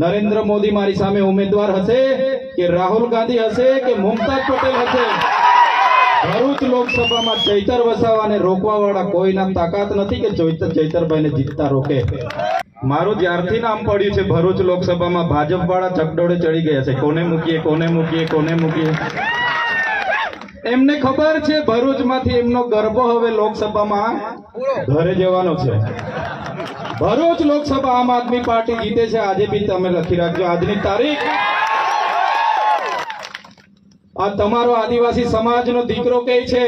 નરેન્દ્ર મોદી મારી સામે ઉમેદવાર હશે કે રાહુલ ગાંધી હશે કે મુમતાજ પટેલ હશે? ભરૂચ લોકસભામાં ચૈતર વસાવાને રોકવા વાળા કોઈના તાકાત નથી કે ચૈતર ચૈતરભાઈને જીતતા રોકે? મારું જ્યારથી નામ પડ્યું છે ભરૂચ લોકસભામાં ભાજપ વાળા ચકડોળે ચડી ગયા છે. કોને મૂકીએ કોને મૂકીએ કોને મૂકીએ? એમને ખબર છે ભરૂચમાંથી એમનો ગરબો હવે લોકસભામાં ઘરે જવાનો છે. ભરૂચ લોકસભા આમ આદમી પાર્ટી જીતે છે. આજે બી તમે લખી રાખજો. આજની તારીખ આ તમારો આદિવાસી સમાજનો દીકરો કે છે?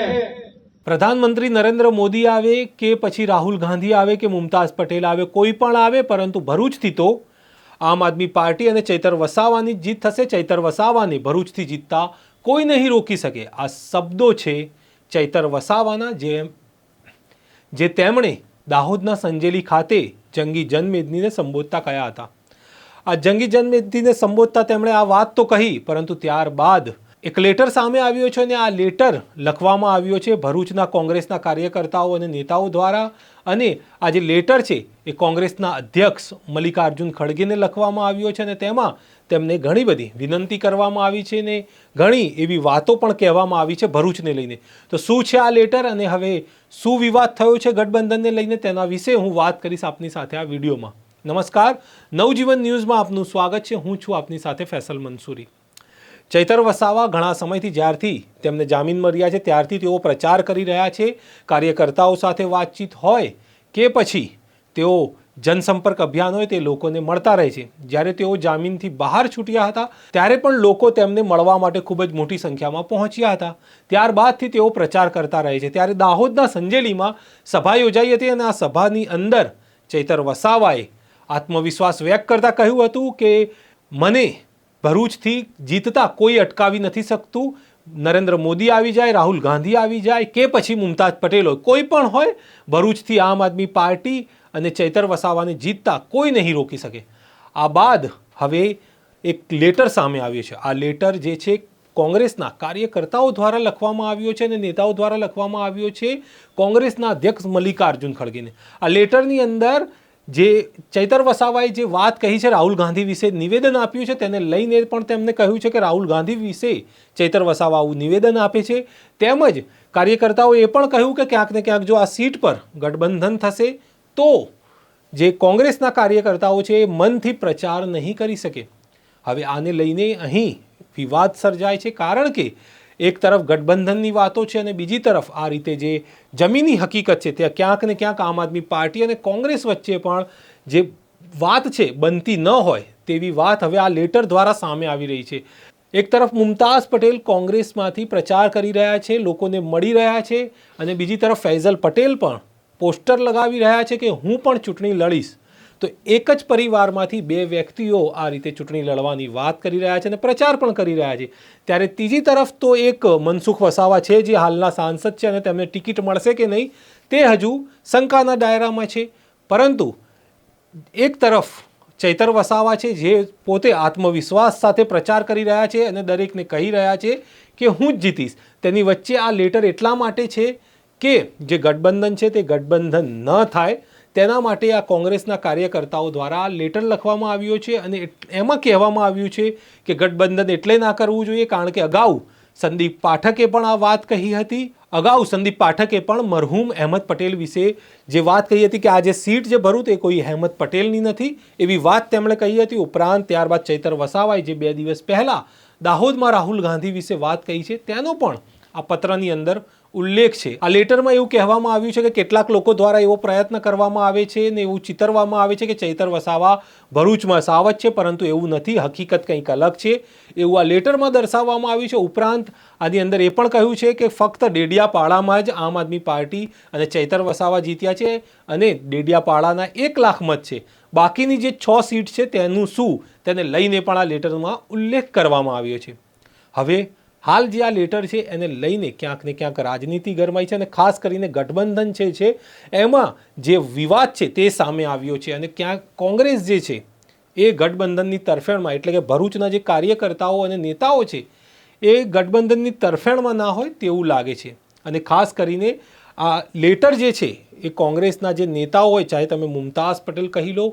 પ્રધાનમંત્રી નરેન્દ્ર મોદી આવે કે પછી રાહુલ ગાંધી આવે કે મુમતાઝ પટેલ આવે, કોઈ પણ આવે, પરંતુ ભરૂચથી તો આમ આદમી પાર્ટી અને ચૈતર વસાવાની જીત થશે. ચૈતર વસાવાને ભરૂચથી જીતતા કોઈ નહીં રોકી શકે. આ શબ્દો છે ચૈતર વસાવાના, જે જે તેમણે દાહોદના સંજેલી ખાતે જંગી જનમેદનીને સંબોધતા કહ્યા હતા? આ જંગી જનમેદનીને સંબોધતા તેમણે આ વાત તો કહી, પરંતુ ત્યારબાદ એક લેટર સામે આવ્યો છે અને આ લેટર લખવામાં આવ્યો છે ભરૂચના કોંગ્રેસના કાર્યકર્તાઓ અને નેતાઓ દ્વારા. અને આ જે લેટર છે એ કોંગ્રેસના અધ્યક્ષ મલ્લિકાર્જુન ખડગેને લખવામાં આવ્યો છે અને તેમાં તેમને ઘણી બધી વિનંતી કરવામાં આવી છે ને ઘણી એવી વાતો પણ કહેવામાં આવી છે ભરૂચને લઈને. તો શું છે આ લેટર અને હવે શું વિવાદ થયો છે ગઠબંધનને લઈને તેના વિશે હું વાત કરીશ આપની સાથે આ વિડીયોમાં. નમસ્કાર. નવજીવન ન્યૂઝમાં આપનું સ્વાગત છે. હું છું આપની સાથે ફેસલ મંસૂરી. ચૈતર વસાવા ઘણા સમયથી જ્યારથી તેમને જામીન મળ્યા છે, ત્યારથી તેઓ પ્રચાર કરી રહ્યા છે. કાર્યકર્તાઓ સાથે વાતચીત હોય કે પછી તેઓ જનસંપર્ક અભિયાન હોય તે લોકોને મળતા રહે છે. જ્યારે તેઓ જામીનથી બહાર છૂટ્યા હતા, ત્યારે પણ લોકો તેમને મળવા માટે ખૂબ જ મોટી સંખ્યામાં પહોંચ્યા હતા. ત્યારબાદથી તેઓ પ્રચાર કરતા રહે છે. ત્યારે દાહોદના સંજેલીમાં સભા યોજાઈ હતી અને આ સભાની અંદર ચૈતર વસાવાએ આત્મવિશ્વાસ વ્યક્ત કરતાં કહ્યું હતું કે, મને ભરૂચથી જીતતા કોઈ અટકાવી નથી શકતું. નરેન્દ્ર મોદી આવી જાય, રાહુલ ગાંધી આવી જાય, કે પછી મુમતાજ પટેલ હોય કોઈ પણ હોય, ભરૂચથી આમ આદમી પાર્ટી અને ચૈતર વસાવાને જીતતા કોઈ નહીં રોકી શકે. આ બાદ હવે એક લેટર સામે આવ્યો છે. આ લેટર જે છે, કોંગ્રેસના કાર્યકર્તાઓ દ્વારા લખવામાં આવ્યો છે અને નેતાઓ દ્વારા લખવામાં આવ્યો છે કોંગ્રેસના અધ્યક્ષ મલ્લિકાર્જુન ખડગેને. આ લેટરની અંદર જે ચૈતર વસાવાએ જે વાત કહી છે રાહુલ ગાંધી વિશે નિવેદન આપ્યું છે, તેને લઈને પણ તેમને કહ્યું છે કે રાહુલ ગાંધી વિશે ચૈતર વસાવા આવું નિવેદન આપે છે. તેમજ કાર્યકર્તાઓએ એ પણ કહ્યું કે ક્યાંક ને ક્યાંક જો આ સીટ પર ગઠબંધન થશે, તો જે કોંગ્રેસના કાર્યકર્તાઓ છે એ મનથી પ્રચાર નહીં કરી શકે. હવે આને લઈને અહીં વિવાદ સર્જાય છે, કારણ કે એક તરફ ગઠબંધનની વાતો છે અને બીજી તરફ આ રીતે જે જમીની હકીકત છે, ત્યાં ક્યાંક ને ક્યાંક આમ આદમી પાર્ટી અને કોંગ્રેસ વચ્ચે પણ જે વાત છે, બનતી ન હોય તેવી વાત હવે આ લેટર દ્વારા સામે આવી રહી છે. એક તરફ મુમતાઝ પટેલ કોંગ્રેસમાંથી પ્રચાર કરી રહ્યા છે, લોકોને મળી રહ્યા છે અને બીજી તરફ ફૈઝલ પટેલ પણ પોસ્ટર લગાવી રહ્યા છે કે હું પણ ચૂંટણી લડીશ. તો એક જ પરિવારમાંથી બે વ્યક્તિઓ આ રીતે ચૂંટણી લડવાની વાત કરી રહ્યા છે અને પ્રચાર પણ કરી રહ્યા છે. ત્યારે ત્રીજી તરફ તો એક મનસુખ વસાવા છે, જે હાલના સાંસદ છે અને તેમને ટિકિટ મળશે કે નહીં તે હજુ શંકાના દાયરામાં છે. પરંતુ એક તરફ ચૈતર વસાવા છે, જે પોતે આત્મવિશ્વાસ સાથે પ્રચાર કરી રહ્યા છે અને દરેકને કહી રહ્યા છે કે હું જ જીતીશ. તેની વચ્ચે આ લેટર એટલા માટે છે કે જે ગઠબંધન છે તે ગઠબંધન ન થાય તેના માટે આ કોંગ્રેસના કાર્યકર્તાઓ દ્વારા લેટર લખવામાં આવ્યો છે અને એમાં કહેવામાં આવ્યું છે કે ગઠબંધન એટલે ના કરવું જોઈએ, કારણ કે અગાઉ સંદીપ પાઠકે પણ આ વાત કહી હતી. અગાઉ સંદીપ પાઠકે પણ મરહૂમ અહેમદ પટેલ વિશે જે વાત કહી હતી કે આ જે સીટ જે ભરું તે કોઈ અહેમદ પટેલની નથી, એવી વાત તેમણે કહી હતી. ઉપરાંત ત્યારબાદ ચૈતર વસાવાએ જે બે દિવસ પહેલાં દાહોદમાં રાહુલ ગાંધી વિશે વાત કહી છે, તેનો પણ આ પત્રની અંદર ઉલ્લેખ છે. આ લેટરમાં એવું કહેવામાં આવ્યું છે કે કેટલાક લોકો દ્વારા એવો પ્રયત્ન કરવામાં આવે છે ને એવું ચિતરવામાં આવે છે કે ચૈતર વસાવા ભરૂચમાં સાવજ છે, પરંતુ એવું નથી. હકીકત કંઈક અલગ છે. એવું આ લેટરમાં દર્શાવવામાં આવ્યું છે. ઉપરાંત, આની અંદર એ પણ કહ્યું છે કે ફક્ત ડેડિયાપાડામાં જ આમ આદમી પાર્ટી અને ચૈતર વસાવા જીત્યા છે અને ડેડિયાપાડાના એક લાખ મત છે. બાકીની જે છ સીટ છે તેનું શું? તેને લઈને પણ આ લેટરમાં ઉલ્લેખ કરવામાં આવ્યો છે. હવે હાલ જે આ લેટર છે એને લઈને ક્યાંક ને ક્યાંક રાજનીતિ ગરમાઈ છે અને ખાસ કરીને ગઠબંધન છે છે, એમાં જે વિવાદ છે તે સામે આવ્યો છે અને ક્યાંક કોંગ્રેસ જે છે, એ ગઠબંધનની તરફેણમાં, એટલે કે ભરૂચના જે કાર્યકર્તાઓ અને નેતાઓ છે, એ ગઠબંધનની તરફેણમાં ના હોય તેવું લાગે છે. અને ખાસ કરીને આ લેટર જે છે, એ કોંગ્રેસના જે નેતાઓ હોય, ચાહે તમે મુમતાઝ પટેલ કહી લો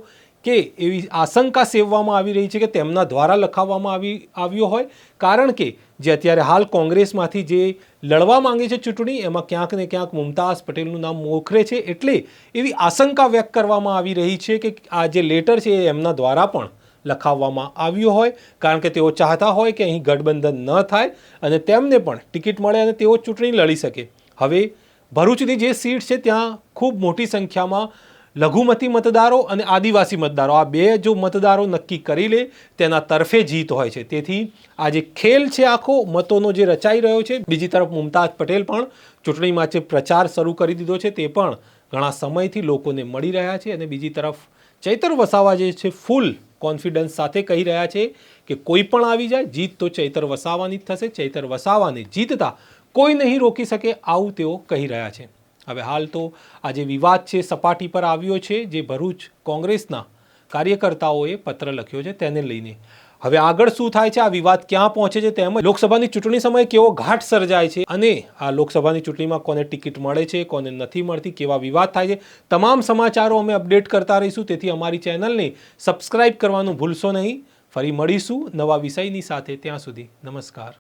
કે એવી આશંકા સેવવામાં આવી રહી છે કે તેમના દ્વારા લખાવવામાં આવી, આવ્યો હોય. કારણ કે જે અત્યારે હાલ કોંગ્રેસમાંથી જે લડવા માંગે છે ચૂંટણી, એમાં ક્યાંક ને ક્યાંક મુમતાઝ પટેલનું નામ મોખરે છે. એટલે એવી આશંકા વ્યક્ત કરવામાં આવી રહી છે કે આ જે લેટર છે એ એમના દ્વારા પણ લખાવવામાં આવ્યો હોય. કારણ કે તેઓ ચાહતા હોય કે અહીં ગઠબંધન ન થાય અને તેમને પણ ટિકિટ મળે અને તેઓ ચૂંટણી લડી શકે. હવે ભરૂચની જે સીટ છે, ત્યાં ખૂબ મોટી સંખ્યામાં લઘુમતી મતદારો અને આદિવાસી મતદારો. આ બે જો મતદારો નક્કી કરી લે, તેના તરફે જીત હોય છે. તેથી આ જે ખેલ છે આખો, મતોનો જે રચાઈ રહ્યો છે, બીજી તરફ મુમતાઝ પટેલ પણ ચૂંટણી માટે પ્રચાર શરૂ કરી દીધો છે, તે પણ ઘણા સમયથી લોકોને મળી રહ્યા છે. અને બીજી તરફ ચૈતર વસાવા જે છે, ફૂલ કોન્ફિડન્સ સાથે કહી રહ્યા છે કે કોઈ પણ આવી જાય, જીત તો ચૈતર વસાવાની જ થશે. ચૈતર વસાવાને જીતતા કોઈ નહીં રોકી શકે, આવું તેઓ કહી રહ્યા છે. હવે હાલ તો આ જે વિવાદ છે, સપાટી પર આવ્યો છે, જે ભરૂચ કોંગ્રેસના કાર્યકર્તાઓએ પત્ર લખ્યો છે તેને લઈને. હવે આગળ શું થાય છે? આ વિવાદ ક્યાં પહોંચે છે તેમજ લોકસભાની ચૂંટણી સમયે કેવો ઘાટ સર્જાય છે અને આ લોકસભાની ચૂંટણીમાં કોને ટિકિટ મળે છે, કોને નથી મળતી, કેવા વિવાદ થાય છે, તમામ સમાચારો અમે અપડેટ કરતા રહીશું. તેથી અમારી ચેનલને સબસ્ક્રાઇબ કરવાનું ભૂલશો નહીં. ફરી મળીશું નવા વિષયની સાથે. ત્યાં સુધી નમસ્કાર.